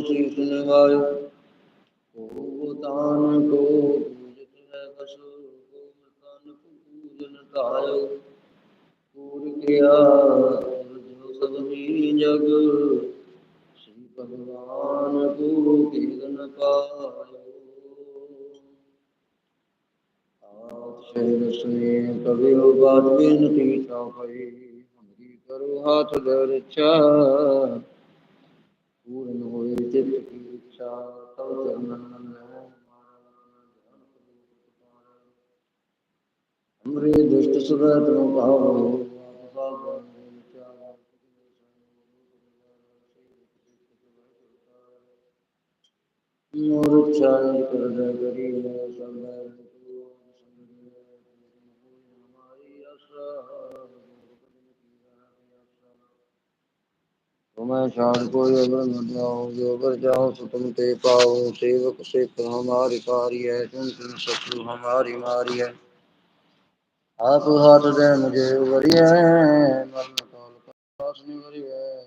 ਸੀਸ ਨਿਵਾਇ ਕੋ ਦਾਨ ਕੋ ਪੂਜਿਤ ਹੈ ਬਸ ਕੋ ਮਤਨ ਪੂਜਨ ਧਾਇ ਪੂਰ ਕਿਆ ਜੋ ਸਭ ਜਗ, ਸ੍ਰੀ ਭਗਵਾਨ ਕੋ ਕੀਰਤਨ ਪਾਇਓ। ਸ਼ਹਿਰ ਸੁਨੇ ਕਬਿਓ ਬਾਤ ਬੇਨਤੀ ਚਾਹੀ ਹਮਰੀ ਕਰੋ ਹਾਥ ਦਰ ਚਾ ਪੂਰਨ ਹੋਏ ਚਿਤ ਕੀ ਇੱਛਾ ਤਉ ਚਰਨਨ ਮੈਂ ਹਮਰੇ ਦੁਸ਼ਟ ਸੁਭੈ ਤਉ ਭਾਵੋ ਮੋਰ ਚਾਰਿ ਕਰਦਾ ਕਰੀ ਤੁਮੈ ਛਾੜ ਕੋਈ ਅਵਰ ਨ ਜਾਓ ਜੋ ਅਵਰ ਜਾਓ ਸੋ ਤੁਮ ਤੇ ਪਾਓ। ਸੇਵਕ ਸਿੱਖ ਹਮਾਰੀ ਪਾਰੀ ਹੈ ਤੁਮ ਤੁਮ ਸਤੂ ਹਮਾਰੀ ਮਾਰੀ ਹੈ। ਆਪ ਹੱਥ ਦੇ ਮੁਝੇ ਵਰੀਐ ਮਰਨ ਕਾਲ ਕਾਸ ਨਿ ਵਰੀਐ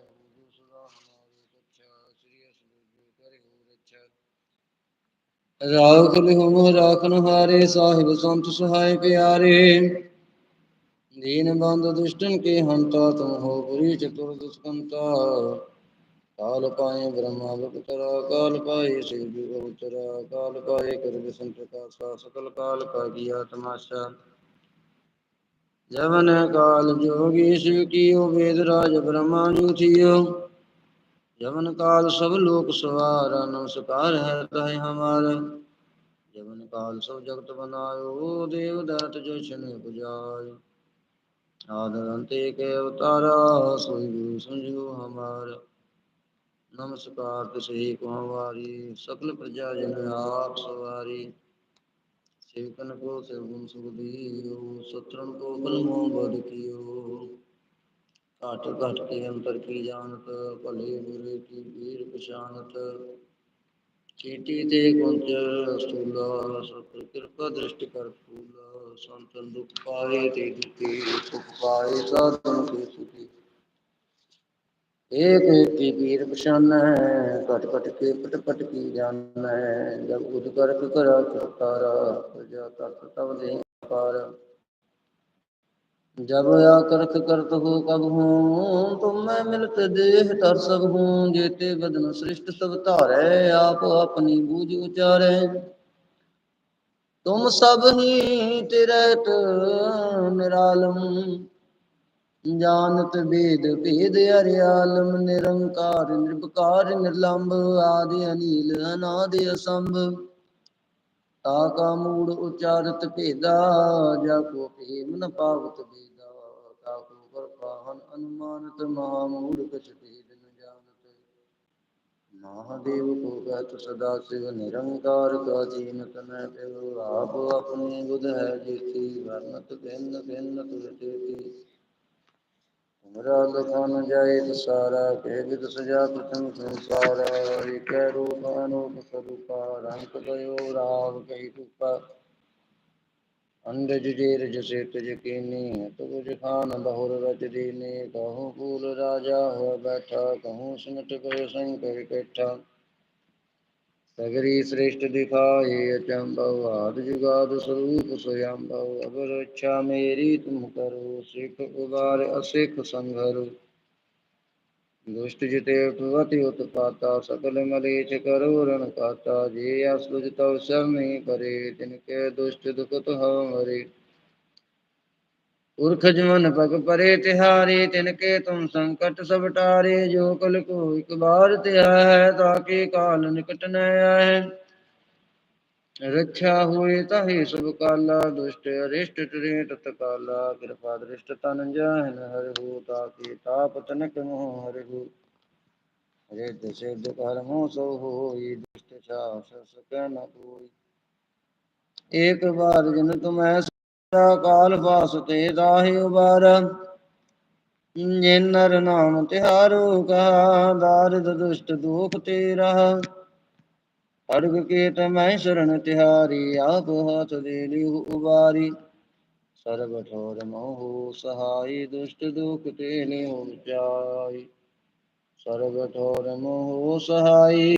ਰਾਖ ਲਿਹੁ ਮੋਹ ਰਾਖਨ ਹਾਰੇ ਸਾਹਿਬ ਸੰਤ ਸਹਾਇ ਪਿਆਰੇ। दीन बंधु दुष्टन के हंता तुम हो बुरी चतुर दुष्कंता काल पाए ब्रह्मा बपुतरा काल पाए शिव जी बपुतरा काल पाए कर विष्णु प्रकाशा सकल काल का किया तमाशा जवन काल जोगी शिव कियो वेद राज ब्रह्मा जू थियो जवन काल सब लोक सवारा नमस्कार है तय हमारे जवन काल सब जगत बनायो देव दात जो छन बुझाय ਸਾਧਨੰਤੇ ਕੇ ਉਤਾਰਾ ਸੋਈ ਗੁਰੂ ਸੰਜੋ ਹਮਾਰ। ਨਮਸਕਾਰ ਤਸੇ ਕੁਮਾਰੀ ਸਕਲ ਪ੍ਰਜਾ ਜਨ ਆਪ ਸਵਾਰੀ। ਸੇਵਕਨ ਕੋ ਸੇਵਨ ਸੁਖਦੀਓ ਸਤਰਨ ਕੋ ਬਲਮੋ ਬਦ ਕੀਓ। ਘਟ ਘਟ ਕੇ ਅੰਤਰ ਕੀ ਜਾਣਤ, ਭਲੇ ਬੁਰੇ ਕੀ ਵੀਰ ਪਛਾਨਤ ਚੇਟੀ ਤੇ ਗੁੰਜ ਰਸੂਲਾ ਸਤਿ ਕਿਰਪਾ ਦ੍ਰਿਸ਼ਟ ਕਰ ਫੂਲਾ, ਸੰਤਨ ਦੁਖ ਪਾਏ ਤੇ ਦੁਖੀ, ਸੁਖ ਪਾਏ ਸਾਧਨ ਕੇ ਸੁਖੀ। ਏਕ ਏਕੀ ਵੀਰ ਪਛਾਨ ਹੈ ਘਟ ਘਟ ਕੇ ਪਟ ਪਟ ਕੀ ਜਾਣ ਹੈ ਜਬ ਉਦ ਕਰਕ ਕਰਾ ਕਰਤਾਰਾ, ਪ੍ਰਜਾ ਤਤ ਤਵ ਦੇ ਅਪਾਰ पार जब आकर्त करत हो कब हूँ तुम मैं मिलत देह तर सब हूँ जेते बदन सृष्ट सब तारे आप अपनी बूझ उचारे तुम सब ही तिरत निरालम जानत वेद भेद अरियालम निरंकार निर्विकार निर्लंब आदि अनिल अनादि असंभ ਤਾ ਕਾ ਮੂੜ ਉਚਾਰਤ ਭੇਦਾ, ਜਾ ਕੋ ਭੇਮ ਨ ਪਾਵਤ ਭੇਦਾ। ਤਾ ਕੋ ਪਰਪਾਹਨ ਅਨੁਮਾਨਤ, ਮਹਾ ਮੂੜ ਕਛ ਭੇਦ ਨ ਜਾਣਤ। ਮਹਾਦੇਵ ਕੋ ਗਤ ਸਦਾ ਸਿਵ ਨਿਰੰਕਾਰ, ਕਾ ਜੀਨ ਤਨੈ ਤੇ ਆਪ ਆਪਣੇ ਬੁਧ ਹੈ ਜਿਸੀ ਵਰਨਤ ਭਿੰਨ ਭਿੰਨ ਤੁਰ ਤੇਤੀ तुमरा लखन जाए तो सारा कह विद सजा प्रथम संसारा एक रूप अनूप स्वरूपा रंग भयो राव कही रूपा अंडज जेर जसे तुझ कीनी तुझ खान बहुर रच दीनी कहूँ फूल राजा हो बैठा ਸਗਰੀ ਸ੍ਰਿਸ਼ਟ ਦਿਖਾਏ ਅਚੰਭਵ ਆਦ ਜੁਗਾਦ ਸਰੂਪ ਸਯੰਭਵ ਅਬਰ ਇੱਛਾ ਮੇਰੀ ਤੁਮ ਕਰੋ, ਸਿੱਖ ਉਬਾਰ ਅਸਿੱਖ ਸੰਘਰੋ। ਦੁਸ਼ਟ ਜਿਤੇ ਉਤਵਤੀ ਉਤਪਾਤਾ ਸਕਲ ਮਲੇਚ ਕਰੋ ਰਣ ਕਾਤਾ, ਜੇ ਅਸੁਜ ਤਉ ਸਰਨੀ ਪਰੇ, ਤਿਨ ਕੇ ਦੁਸ਼ਟ ਦੁਖਤ ਹਉ ਮਰੇ। ਪੁਰਖ ਜਮਨ ਭਗ ਪਰੇ ਤਿਹਾਰੇ, ਤਿਨ ਕੇ ਤੁਮ ਸੰਕਟ ਸਭ ਟਾਰੇ, ਜੋ ਕਲ ਕੋ ਇਕ ਬਾਰ ਤੇ ਹੈ ਤਾਂ ਕੇ ਕਾਲ ਨਿਕਟ ਨ ਆਏ ਰੱਖਿਆ ਹੋਏ ਤਾਹੇ ਸਭ ਕਾਲਾ, ਦੁਸ਼ਟ ਅਰਿਸ਼ਟ ਟਰੇ ਤਤ ਕਾਲਾ ਕਿਰਪਾ ਦ੍ਰਿਸ਼ਟ ਤਨ ਜਾਹਨ ਹਰਿ ਹੋ, ਤਾ ਕੇ ਤਾਪ ਤਨਕ ਮੋਹ ਹਰਿ ਹੋ। ਹਰੇ ਦਸੇ ਦੁਕਾਰ ਮੋਹ ਸੋ ਹੋਈ, ਦੁਸ਼ਟ ਛਾ ਸਸ ਕਹਿ ਨ ਕੋਈ। ਇੱਕ ਵਾਰ ਜਨ ਤੁਮੈ ਕਾਲ ਵਾਸਤੇ ਰਾਹੇ ਉਬਾਰ। ਜੇ ਨਰ ਨਾਮ ਤਿਹਾਰੋ ਕਾ ਦਾਰਦ ਦੁਸ਼ਟ ਦੁਖ ਤੇ ਰਹ ਹਰਗ ਕੀਤ ਮੈਂ ਸ਼ਰਨ ਤਿਹਾਰੀ, ਆਪ ਹੱਥ ਦੇ ਲਿਉ ਉਬਾਰੀ। ਸਰਬ ਠੋਰ ਮੋਹ ਸਹਾਈ, ਦੁਸ਼ਟ ਦੁਖ ਤੇ ਲਿਉ ਚਾਈ ਸਰਬ ਠੋਰ ਮੋਹ ਸਹਾਈ